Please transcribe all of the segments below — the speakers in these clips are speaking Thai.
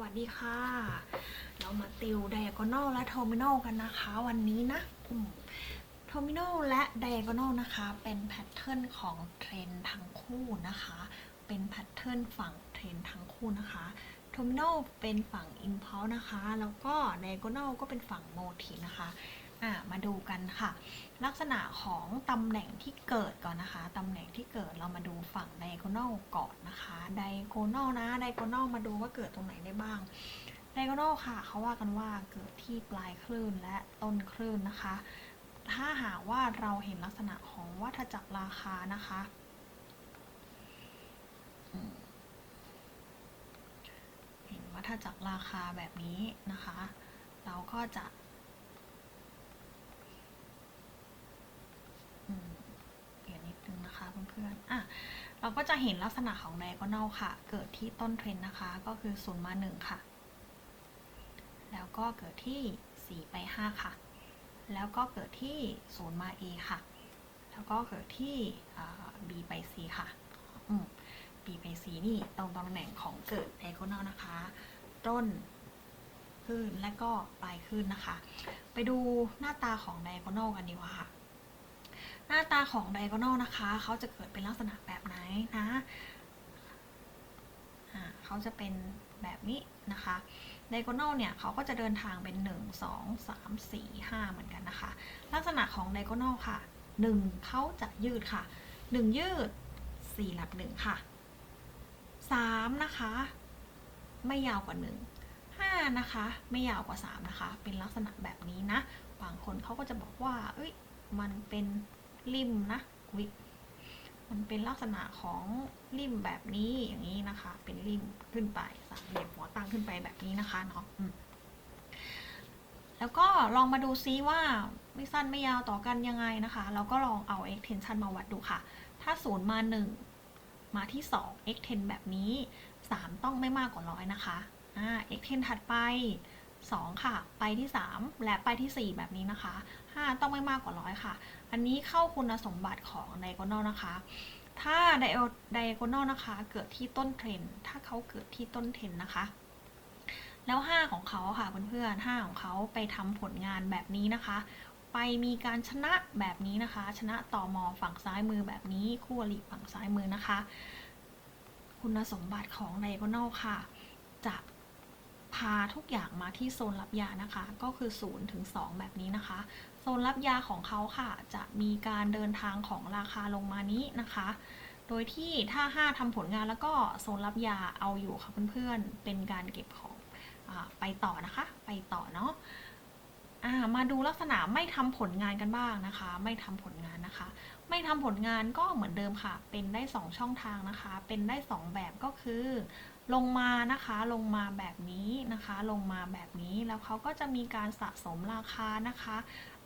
วัสดีค่ะ เรามาติว diagonal และ terminal กันนะคะ วันนี้นะอืม terminal และ diagonal นะคะ เป็นแพทเทิร์นของเทรนทั้งคู่นะคะ เป็นแพทเทิร์นฝั่งเทรนทั้งคู่นะคะ terminal เป็นฝั่ง impulse นะคะ แล้วก็ diagonal ก็เป็นฝั่ง motive นะคะ อะมาดูกันค่ะ ลักษณะของตำแหน่งที่เกิดก่อนนะคะตำแหน่งที่เกิดเรามาดูฝั่ง diagonal ก่อนนะคะ diagonal นะ diagonal มาดูว่าเกิดตรงไหนได้บ้าง diagonal ค่ะเขาว่ากันว่าเกิดที่ปลายคลื่นและต้นคลื่นนะคะ ถ้าหากว่าเราเห็นลักษณะของวัฏจักรราคานะคะเห็นวัฏจักรราคาแบบนี้นะคะ เราก็จะ อืมเปลี่ยนนิดนึงนะคะ เพื่อนๆอะเราก็จะเห็นลักษณะของ diagonal ค่ะ เกิดที่ต้นเทรนนะคะ ก็คือ0มา1ค่ะ แล้วก็เกิดที่ 4 ไป 5 ค่ะ แล้วก็เกิดที่0มา a ค่ะ แล้วก็เกิดที่ b ไป c ค่ะ อืม b ไป c นี่ตรงตำแหน่งของเกิด diagonal นะคะ ต้นคลื่นและก็ปลายคลื่นนะคะ ไปดูหน้าตาของ diagonal กันดีกว่าค่ะ น้าตาของ diagonal นะคะ เขาจะเกิดเป็นลักษณะแบบไหนนะเขาจะเป็นแบบนี้นะคะ diagonal เนี่ยเขาก็จะเดินทางเป็น 1 2 3 4 5 เหมือนกันนะคะ ลักษณะของ diagonal ค่ะ 1 เขาจะยืดค่ะ 1 ยืด 4 หลับ1ค่ะ 3 นะคะ ไม่ยาวกว่า 1 5 นะคะ ไม่ยาวกว่า 3 นะคะ เป็นลักษณะแบบนี้นะ บางคนเขาก็จะบอกว่า เอ้ย มันเป็น ริมนะวิมันเป็นลักษณะของริมแบบนี้อย่างนี้นะคะ เป็นริมขึ้นไปสามเหลี่ยมหัวตั้งขึ้นไปแบบนี้นะคะเนาะแล้วก็ลองมาดูซิว่าไม่สั้นไม่ยาวต่อกันยังไงนะคะเราก็ลองเอา extension มาวัดดูค่ะ ถ้าศูนย์มา 1 มาที่ 2 extend แบบนี้ 3 ต้องไม่มากกว่าร้อยนะคะอ่า extend ถัดไป 2 ค่ะ ไปที่ 3 และไปที่ 4 แบบนี้นะคะ 5 ต้องไม่มากกว่าร้อยค่ะ อันนี้เข้าคุณสมบัติของ diagonal นะคะ ถ้า diagonal นะคะ เกิดที่ต้นเทรนถ้าเขาเกิดที่ต้นเทรนนะคะ แล้ว 5 ของเขาค่ะเพื่อนๆ5ของเขาไปทำผลงานแบบนี้นะคะ ไปมีการชนะแบบนี้นะคะ ชนะต่อมอฝั่งซ้ายมือแบบนี้คู่อริฝั่งซ้ายมือนะคะ คุณสมบัติของ diagonal ค่ะ จะ พาทุกอย่างมาที่โซนรับยานะคะ ก็คือ0ถึง2แบบนี้นะคะ โซนรับยาของเขาค่ะ จะมีการเดินทางของราคาลงมานี้นะคะ โดยที่ถ้า 5ทำผลงานแล้วก็โซนรับยาเอาอยู่ค่ะเพื่อนๆ เป็นการเก็บของอไปต่อนะคะ ไปต่อเนาะมาดูลักษณะไม่ทำผลงานกันบ้างนะคะ ไม่ทำผลงานนะคะ ไม่ทำผลงานก็เหมือนเดิมค่ะ เป็นได้ 2 ช่องทางนะคะ เป็นได้ 2 แบบก็คือ ลงมานะคะลงมาแบบนี้นะคะ ลงมาแบบนี้แล้วเขาก็จะมีการสะสมราคานะคะ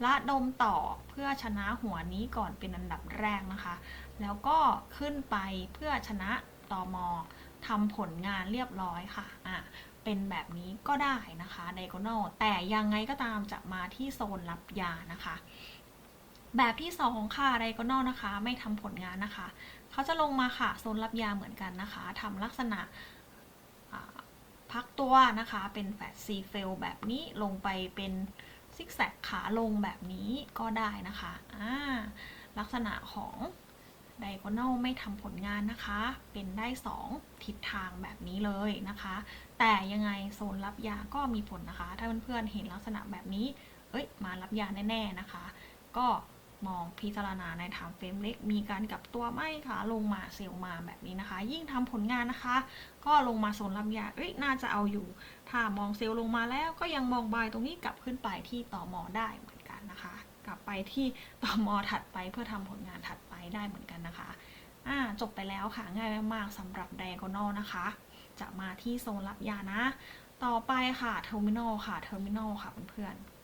ระดมต่อเพื่อชนะหัวนี้ก่อนเป็นอันดับแรกนะคะ แล้วก็ขึ้นไปเพื่อชนะตอมอทำผลงานเรียบร้อยค่ะอะ เป็นแบบนี้ก็ได้นะคะ diagonal แต่ยังไงก็ตามจะมาที่โซนรับยานะคะ แบบที่2ค่ะ diagonal นะคะ ไม่ทำผลงานนะคะ เขาจะลงมาค่ะโซนรับยาเหมือนกันนะคะทำลักษณะ พักตัวนะคะ เป็นแฟตซีเฟลแบบนี้ลงไปเป็นซิกแซกขาลงแบบนี้ก็ได้นะคะอ่าลักษณะของ diagonal ไม่ทำผลงานนะคะ เป็นได้ 2 ทิศทางแบบนี้เลยนะคะ แต่ยังไงโซนรับยาก็มีผลนะคะ ถ้าเพื่อนๆเห็นลักษณะแบบนี้ เอ้ย มารับยาแน่ ๆ นะคะ ก็ มองพิจารณาในทางเฟรมเล็ก มีการกลับตัวไหมคะลงมาเซลมาแบบนี้นะคะ ยิ่งทำผลงานนะคะ ก็ลงมาโซนรับยาเอ้ยน่าจะเอาอยู่ ถ้ามองเซลลงมาแล้วก็ยังมองบายตรงนี้กลับขึ้นไปที่ต่อมอได้เหมือนกันนะคะ กลับไปที่ต่อมอถัดไปเพื่อทำผลงานถัดไปได้เหมือนกันนะคะอ่าจบไปแล้วค่ะง่ายมากๆสำหรับ diagonal นะคะ จะมาที่โซนรับยานะ ต่อไปค่ะ terminal ค่ะ terminal ค่ะเพื่อนๆ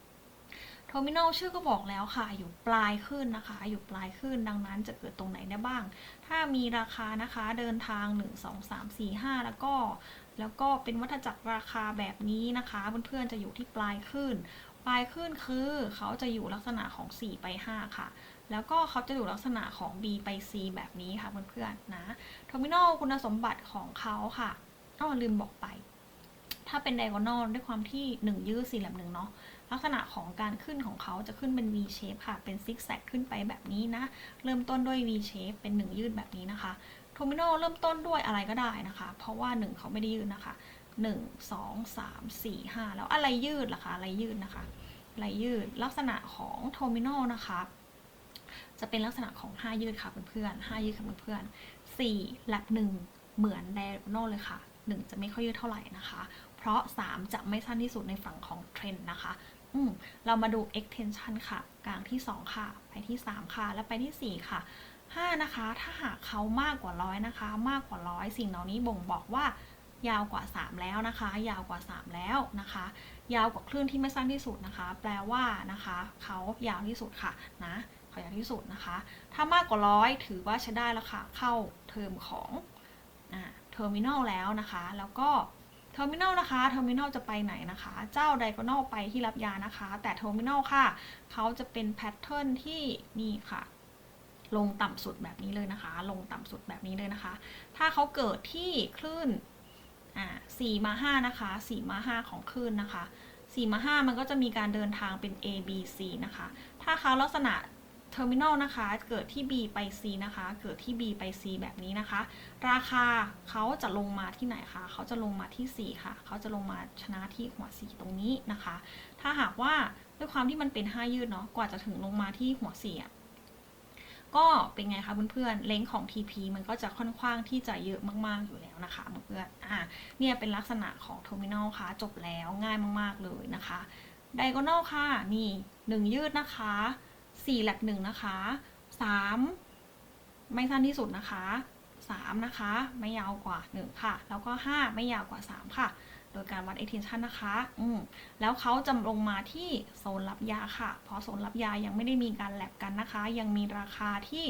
terminal ชื่อก็บอกแล้วค่ะ อยู่ปลายขึ้นนะคะ อยู่ปลายขึ้นดังนั้นจะเกิดตรงไหนได้บ้าง ถ้ามีราคานะคะเดินทาง 1 2 3 4 5 แล้วก็ แล้วก็เป็นวัฏจักรราคาแบบนี้นะคะเพื่อนๆจะอยู่ที่ปลายขึ้น ปลายขึ้นคือเขาจะอยู่ลักษณะของ 4 ไป 5 ค่ะ แล้วก็เขาจะอยู่ลักษณะของ B ไป C แบบนี้ค่ะเพื่อนๆนะ terminal คุณสมบัติของเขาค่ะอ้อลืมบอกไป ถ้าเป็น diagonal ด้วยความที่ 1 ยืด4แหลมหนึ่งเนาะ ลักษณะของการขึ้นของเขาจะขึ้นเป็น V shape ค่ะ เป็น zig zag ขึ้นไปแบบนี้นะ เริ่มต้นด้วย V shape เป็น 1 ยืดแบบนี้นะคะ terminal เริ่มต้นด้วยอะไรก็ได้นะคะ เพราะว่า 1 เขาไม่ได้ยืดนะคะ 1 2 3 4 5 แล้วอะไรยืดล่ะคะ อะไรยืดนะคะ อะไรยืดลักษณะของ terminal นะคะจะเป็นลักษณะของ 5 ยืดค่ะเพื่อนๆ5ยืดค่ะเพื่อนๆ4แลบ1เหมือน diagonal เลยค่ะ 1 จะไม่ค่อยยืดเท่าไหร่นะคะ เพราะ 3 จะไม่สั้นที่สุดในฝั่งของเทรนด์นะคะ อืมเรามาดู extension ค่ะ กลางที่ 2 ค่ะ ไปที่ 3 ค่ะ และไปที่ 4 ค่ะ 5 นะคะ ถ้าหากเขามากกว่าร้อยนะคะ มากกว่าร้อยสิ่งเหล่านี้บ่งบอกว่ายาวกว่า 3 แล้วนะคะ ยาวกว่า 3 แล้วนะคะ ยาวกว่าคลื่นที่ไม่สั้นที่สุดนะคะ แปลว่านะคะเขายาวที่สุดค่ะนะเขายาวที่สุดนะคะ ถ้ามากกว่าร้อยถือว่าใช้ได้แล้วค่ะ เข้าเทอมของเทอร์มินอลแล้วนะคะ แล้วก็ เทอร์มินอลนะคะเทอร์มินอลจะไปไหนนะคะ เจ้าไดโกนอลไปที่รับยานะคะ แต่เทอร์มินอลค่ะ เขาจะเป็นแพทเทิร์นที่นี่ค่ะ ลงต่ำสุดแบบนี้เลยนะคะ ลงต่ำสุดแบบนี้เลยนะคะ ถ้าเขาเกิดที่คลื่นอ่าสี่มาห้านะคะสี่มาห้าของคลื่นนะคะสี่มาห้ามันก็จะมีการเดินทางเป็น A B C นะคะ ถ้าเขาลักษณะ เทอร์มินอลนะคะ เกิดที่ B ไป C นะคะ เกิดที่ B ไป C แบบนี้นะคะ ราคาเขาจะลงมาที่ไหนคะ เขาจะลงมาที่ 4 ค่ะ เขาจะลงมาชนะที่หัว 4 ตรงนี้นะคะ ถ้าหากว่าด้วยความที่มันเป็น 5 ยืดเนาะ กว่าจะถึงลงมาที่หัว 4 อะ ก็เป็นไงคะเพื่อนๆ เลงของ TP มันก็จะค่อนข้างที่จะเยอะมากๆอยู่แล้วนะคะเพื่อนๆ อ่าเนี่ยเป็นลักษณะของ Terminal ค่ะ จบแล้วง่ายมากๆเลยนะคะ Diagonal ค่ะ นี่ 1 ยืดนะคะ 4แลบ1นะคะ 3 ไม่สั้นที่สุดนะคะ 3 นะคะ ไม่ยาวกว่า 1 ค่ะ แล้วก็ 5 ไม่ยาวกว่า 3 ค่ะ โดยการวัด extension นะคะ อืมแล้วเขาจะลงมาที่โซนรับยาค่ะ เพราะโซนรับยายังไม่ได้มีการแลบกันนะคะ ยังมีราคาที่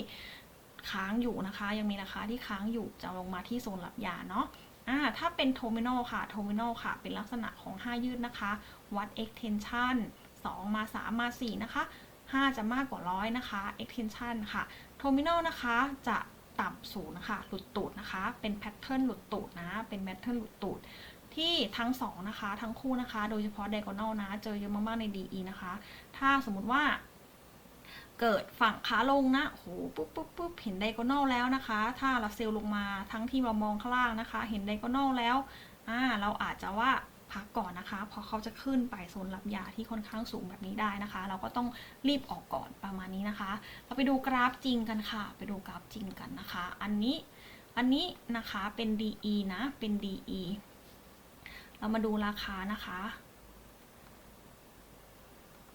ค้างอยู่นะคะ ยังมีราคาที่ค้างอยู่จะลงมาที่โซนรับยาเนาะอ่าถ้าเป็น terminal ค่ะ terminal ค่ะ เป็นลักษณะของ 5 ยืดนะคะ วัด extension 2 มา 3 มา 4 นะคะ 5 จะมากกว่าร้อยนะคะ extension ค่ะ terminal นะคะจะต่ำสูงนะคะหลุดตูดนะคะ เป็นแพทเทิร์นหลุดตูดนะ เป็นแพทเทิร์นหลุดตูดที่ทั้งสองนะคะ ทั้งคู่นะคะ โดยเฉพาะ diagonal นะ เจอเยอะมาก ๆ ใน DE นะคะ ถ้าสมมุติว่าเกิดฝั่งขาลงนะโหปุ๊บปุ๊บปุ๊บเห็น diagonal แล้วนะคะ ถ้าเราเซลล์ลงมาทั้งที่เรามองข้างล่างนะคะ เห็น diagonal แล้วอ่าเราอาจจะว่า พักก่อนนะคะ เพราะเขาจะขึ้นไปโซนรับยาที่ค่อนข้างสูงแบบนี้ได้นะคะ เราก็ต้องรีบออกก่อนประมาณนี้นะคะ เราไปดูกราฟจริงกันค่ะ ไปดูกราฟจริงกันนะคะ อันนี้อันนี้นะคะเป็น DE นะเป็น DE เรามาดูราคานะคะ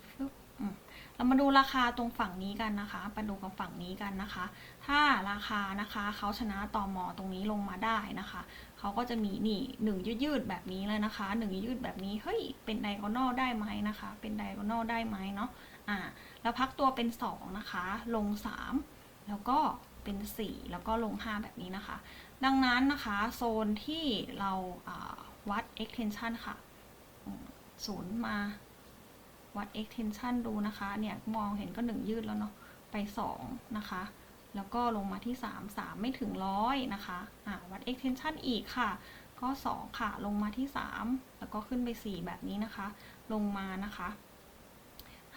ฟึบอืม เรามาดูราคาตรงฝั่งนี้กันนะคะไปดูกับฝั่งนี้กันนะคะ ถ้าราคานะคะเขาชนะต่อมอตรงนี้ลงมาได้นะคะเขาก็จะมีนี่หนึ่งยืดๆแบบนี้เลยนะคะหนึ่งยืดแบบนี้เฮ้ยเป็นไดโกนอลได้ไหมนะคะ เป็นไดโกนอลได้ไหมเนาะอ่าแล้วพักตัวเป็น2นะคะ ลง 3 แล้วก็เป็น 4 แล้วก็ลง 5 แบบนี้นะคะ ดังนั้นนะคะโซนที่เราวัด extension ค่ะศูนย์มา วัด extension ดูนะคะ เนี่ยมองเห็นก็ 1 ยืดแล้วเนาะ ไป 2 นะคะ แล้วก็ลงมาที่ 3 3 ไม่ถึงร้อยนะคะะวัด extension อีกค่ะ ก็ 2 ค่ะ ลงมาที่ 3 แล้วก็ขึ้นไป 4 แบบนี้นะคะ ลงมานะคะ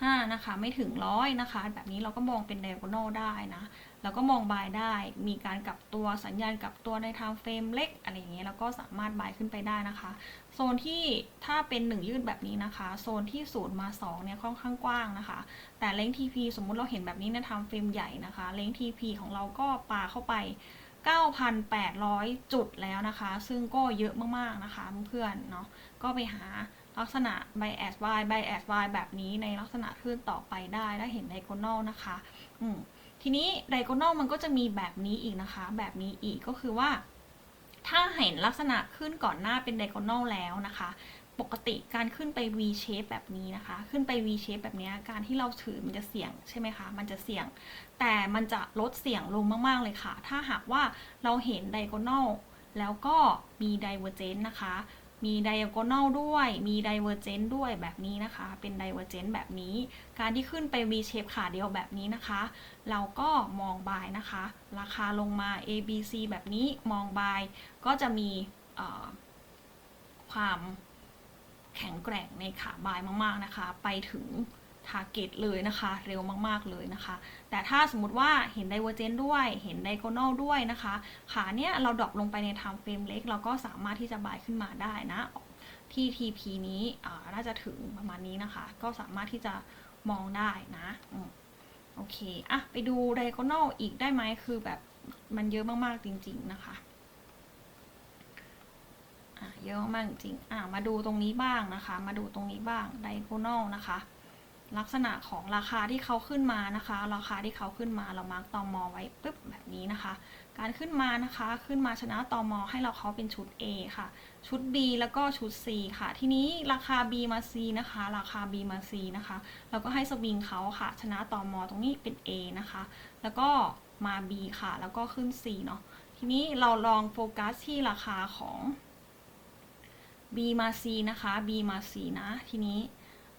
5 นะคะ ไม่ถึงร้อยนะคะ แบบนี้เราก็มองเป็น diagonal ได้นะแล้วก็มองบายได้ มีการกลับตัวสัญญาณกลับตัวใน time frame เล็กอะไรอย่างเงี้ยแล้วก็สามารถบายขึ้นไปได้นะคะ โซนที่ถ้าเป็น 1 ยืดแบบนี้นะคะ โซนที่0มา2เนี่ยค่อนข้างกว้างนะคะ แต่เลง TP สมมุติเราเห็นแบบนี้ใน time frame ใหญ่นะคะเลง TP ของเราก็ปาเข้าไป 9,800 จุดแล้วนะคะ ซึ่งก็เยอะมากๆนะคะเพื่อนๆเนาะก็ไปหา ลักษณะ bias y bias y แบบนี้ในลักษณะคลื่นต่อไปได้ได้เห็น diagonal นะคะอืมทีนี้ diagonal มันก็จะมีแบบนี้อีกนะคะ แบบนี้อีกก็คือว่า ถ้าเห็นลักษณะขึ้นก่อนหน้าเป็น diagonal แล้วนะคะ ปกติการขึ้นไป V shape แบบนี้นะคะ ขึ้นไป V shape แบบนี้การที่เราถือมันจะเสี่ยงใช่ไหมคะ มันจะเสี่ยง แต่มันจะลดเสี่ยงลงมาก ๆ เลยค่ะ ถ้าหากว่าเราเห็น diagonal แล้วก็มี divergence นะคะ มี diagonal ด้วย มี divergent ด้วยแบบนี้นะคะ เป็น divergent แบบนี้ การที่ขึ้นไป V shape ขาเดียวแบบนี้นะคะ เราก็มองบายนะคะ ราคาลงมา A B C แบบนี้มองบายก็จะมีความแข็งแกร่งในขาบายมาก ๆ นะคะ ไปถึง ทาร์เก็ตเลยนะคะ เร็วมากๆเลยนะคะ แต่ถ้าสมมติว่าเห็นไดเวอร์เจนด้วย เห็นไดโกนอลด้วยนะคะ ขาเนี้ยเราดรอปลงไปในไทม์เฟรมเล็ก เราก็สามารถที่จะบายขึ้นมาได้นะ ที่ TP นี้น่าจะถึงประมาณนี้นะคะ ก็สามารถที่จะมองได้นะอโอเคอะไปดูไดโกนอลอีกได้ไหมคือแบบมันเยอะมากๆจริง ๆนะคะเยอะมากๆจริงๆอะมาดูตรงนี้บ้างนะคะ มาดูตรงนี้บ้างไดโกนอลนะคะ ลักษณะของราคาที่เขาขึ้นมานะคะ ราคาที่เขาขึ้นมาเรามาร์กตอมอไว้ปึ๊บแบบนี้นะคะ การขึ้นมานะคะขึ้นมาชนะตอมอให้เราเขาเป็นชุด A ค่ะ ชุด B แล้วก็ชุด C ค่ะ ทีนี้ราคา B มา C นะคะ ราคา B มา C นะคะเราก็ให้สวิงเขาค่ะ ชนะตอมอตรงนี้เป็น A นะคะ แล้วก็มา B ค่ะ แล้วก็ขึ้น C เนาะทีนี้เราลองโฟกัสที่ราคาของ B มา C นะคะ B มา C นะ ทีนี้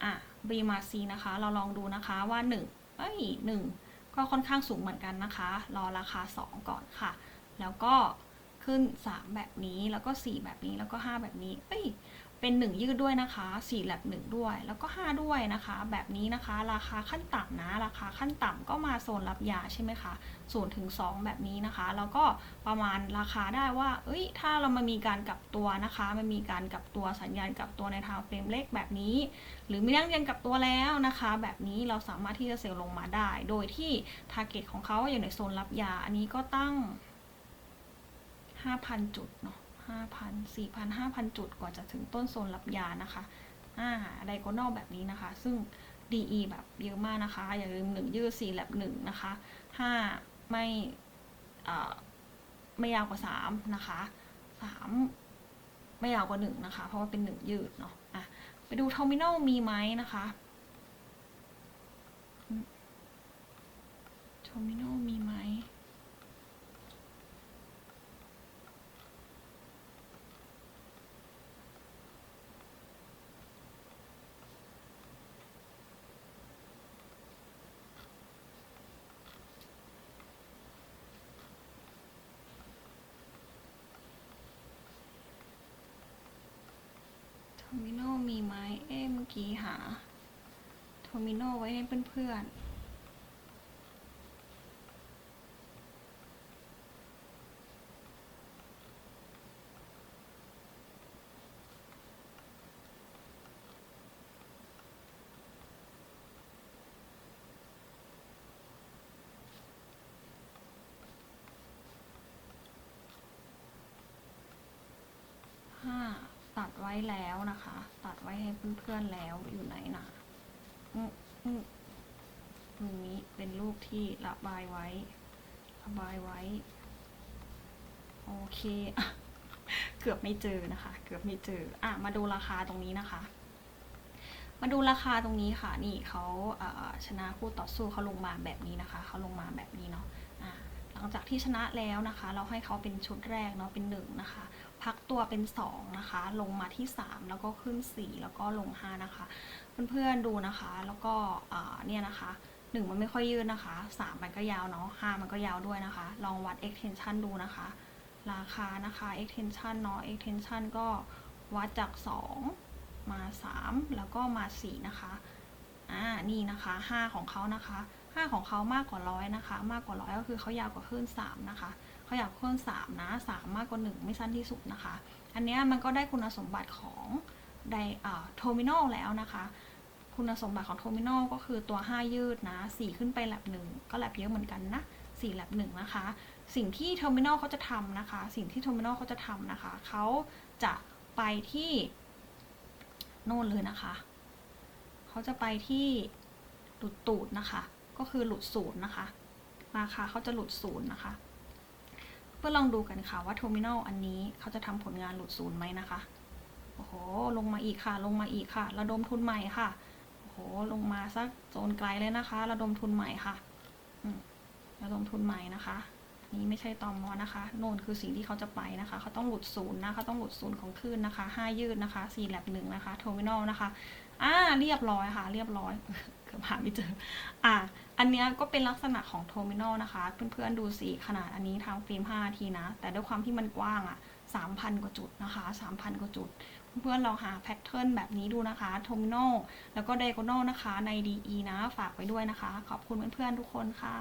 อะ B มา C นะคะ เราลองดูนะคะว่า 1 เอ้ย1 ก็ค่อนข้างสูงเหมือนกันนะคะ รอราคา 2 ก่อนค่ะ แล้วก็ขึ้น 3 แบบนี้แล้วก็ 4 แบบนี้แล้วก็ 5 แบบนี้ เอ้ย เป็น 1 ยืดด้วยนะคะ4แลบ1ด้วย แล้วก็ 5 ด้วยนะคะ แบบนี้นะคะ ราคาขั้นต่ำนะ ราคาขั้นต่ำก็มาโซนรับยาใช่ไหมคะ0ถึง2แบบนี้นะคะ แล้วก็ประมาณราคาได้ว่า เอ้ย ถ้าเรามามีการกลับตัวนะคะ มันมีการกลับตัวสัญญาณกลับตัวในทางเฟรมเล็กแบบนี้ หรือไม่ยังยังกลับตัวแล้วนะคะ แบบนี้เราสามารถที่จะเซลล์ลงมาได้ โดยที่ทาร์เก็ตของเขาอยู่ในโซนรับยา อันนี้ก็ตั้ง 5,000 จุดเนาะ 5,000 4,000 5,000 จุดกว่าจะถึงต้นโซนรับยานะคะอ่าไดโกนอลแบบนี้นะคะ ซึ่ง DE แบบเยอะมากนะคะ อย่าลืม 1 ยืด4แลบ1นะคะ 5 ไม่อ่ไม่ยาวกว่า 3 นะคะ 3 ไม่ยาวกว่า 1 นะคะ เพราะว่าเป็น 1 ยืดเนาะอะไปดูเทอร์มินอลมีไหมนะคะเทอร์มินอลมีไหม ทมิโนมีไหมเอ๊ะเมื่อกี้หาโทมิโนไว้ให้เพื่อนๆห้า ตัดไว้แล้วนะคะ ตัดไว้ให้เพื่อนๆแล้วอยู่ไหนนะอืมอืมตรงนี้เป็นรูปที่ระบายไว้ ระบายไว้ โอเค เกือบไม่เจอนะคะ เกือบไม่เจอ อะ มาดูราคาตรงนี้นะคะ มาดูราคาตรงนี้ค่ะ นี่เขาเชนะคู่ต่อสู้เขาลงมาแบบนี้นะคะ เขาลงมาแบบนี้เนาะ อะ หลังจากที่ชนะแล้วนะคะ เราให้เขาเป็นชุดแรกเนาะ เป็นหนึ่งนะคะ พักตัวเป็น 2 นะคะ ลงมาที่ 3 แล้วก็ขึ้น 4 แล้วก็ลง 5 นะคะ เพื่อนๆดูนะคะ แล้วก็เนี่ยนะคะ1มันไม่ค่อยยืดนะคะ 3 มันก็ยาวเนาะ5มันก็ยาวด้วยนะคะ ลองวัด extension ดูนะคะ ราคานะคะ extension เนาะ extension ก็วัดจาก 2 มา 3 แล้วก็มา 4 นะคะอ่านี่นะคะ 5 ของเขานะคะ 5 ของเขามากกว่าร้อยนะคะ มากกว่าร้อยก็คือเขายาวกว่าคลื่น3นะคะ ขาอยากเคลื่อน3นะ 3 มากกว่า 1 ไม่สั้นที่สุดนะคะ อันนี้มันก็ได้คุณสมบัติของไดอ่าโทมินอลแล้วนะคะ คุณสมบัติของโทมินอลก็คือตัว 5 ยืดนะ 4 ขึ้นไปแลบ1 ก็แลบเยอะเหมือนกันนะ4แลบ1นะคะ สิ่งที่เทอร์มินอลเขาจะทำนะคะ สิ่งที่เทอร์มินอลเขาจะทำนะคะ เขาจะไปที่โน่นเลยนะคะ เขาจะไปที่หลุดตูดนะคะ ก็คือหลุดศูนย์นะคะ ราคาเขาจะหลุดศูนย์นะคะ เพื่อลองดูกันค่ะว่า terminal อันนี้เขาจะทำผลงานหลุดศูนย์ไหมนะคะ โอ้โห ลงมาอีกค่ะ ลงมาอีกค่ะ ระดมทุนใหม่ค่ะ โอ้โห ลงมาสักโซนไกลเลยนะคะ ระดมทุนใหม่ค่ะระดมทุนใหม่นะคะนี่ไม่ใช่ตอมอนะคะโนนคือสิ่งที่เขาจะไปนะคะ เขาต้องหลุดศูนย์นะเขาต้องหลุดศูนย์ของคลื่นนะคะห้ายืดนะคะสี่แลบหนึ่งนะคะ terminal นะคะ อ่า เรียบร้อยค่ะ เรียบร้อย กือบหาไม่เจอ อะ อันเนี้ยก็เป็นลักษณะของโทมินอลนะคะ เพื่อนๆดูสิ ขนาดอันนี้ทางฟิล์ม5ทีนะ แต่ด้วยความที่มันกว้างอะ่ะ3,000 กว่าจุดนะคะ 3,000 กว่าจุด เพื่อนๆลองหาแพทเทิร์นแบบนี้ดูนะคะ โทมินอล แล้วก็เดโกนอลนะคะ ใน DE นะ ฝากไว้ด้วยนะคะ ขอบคุณเพื่อนๆทุกคนค่ะ